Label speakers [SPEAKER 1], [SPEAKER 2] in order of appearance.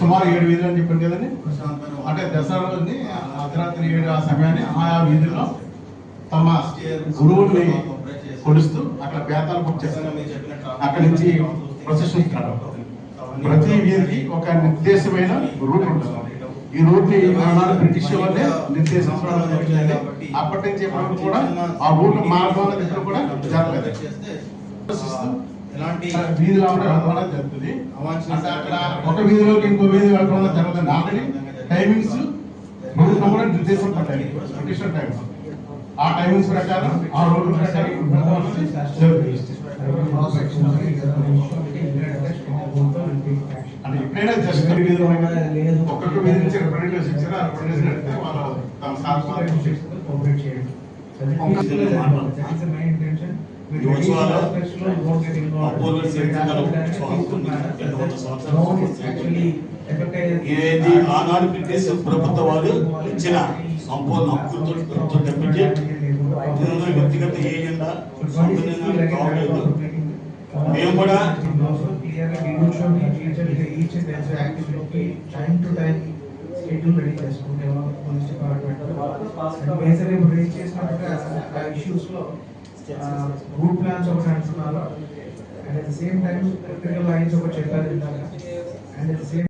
[SPEAKER 1] సుమారు ఏడు వీధులు అని చెప్పాను కదండి. అంటే దసరా రోజుని అర్ధరాత్రి ఏడు ఆ సమయాన్ని ఆయా వీధుల్లో తమ గురువుల్ని కొలుస్తూ అక్కడ బేతాలు బుక్ చేస్తారు. అక్కడి నుంచి ప్రొసెషన్ స్టార్ట్ అవుతుంది. ప్రతి వీధికి ఒక నిర్దేశమైన రూట్ ఉంటుంది. ఈ రూట్ని ఆనాడు బ్రిటిష్ వాళ్ళే నిర్దేశించడం జరిగింది. అప్పటి నుంచి కూడా ఆ రూట్ మార్గం ఎప్పుడు కూడా జరగలేదు.
[SPEAKER 2] ఎలాంటి
[SPEAKER 1] వీధిలో కూడా రవాణా జరుగుతుంది. అంటే అక్కడ ఒక వీధిలోకి ఇంకో వీధి వెళ్ళడం జరుగుతుంది. ఆల్రెడీ టైమింగ్స్ రూట్ కూడా నిర్దేశం పడ్డాయి బ్రిటిష్ టైమ్స్ ఆ టైమింగ్స్ ప్రకారం ఆ రోడ్డు ప్రకారం అంటే ఎప్పుడైనా జస్ట్ ఒక్కొక్క వీధి నుంచి ఇచ్చారు ఆ వాళ్ళు తమ
[SPEAKER 3] ఉత్సవాలు తొమ్మిది రెండు ఏది ఆనాడు బ్రిటిష్ ప్రభుత్వ వాళ్ళు ఇచ్చిన సంపూర్ణ హక్కులతో ప్రభుత్వం తప్పించి వ్యక్తిగత ఏజెండా కావలేదు మేము కూడా
[SPEAKER 4] షెడ్యూల్ రెడీ చేసుకుంటే పోలీస్ డిపార్ట్మెంట్ ఇప్పుడు రేజ్ రూట్ ప్లాన్స్ ఒకటి అంటున్నారు and at the same time electrical lines ఒకటి చెప్పారు అండ్ అట్ ద సేమ్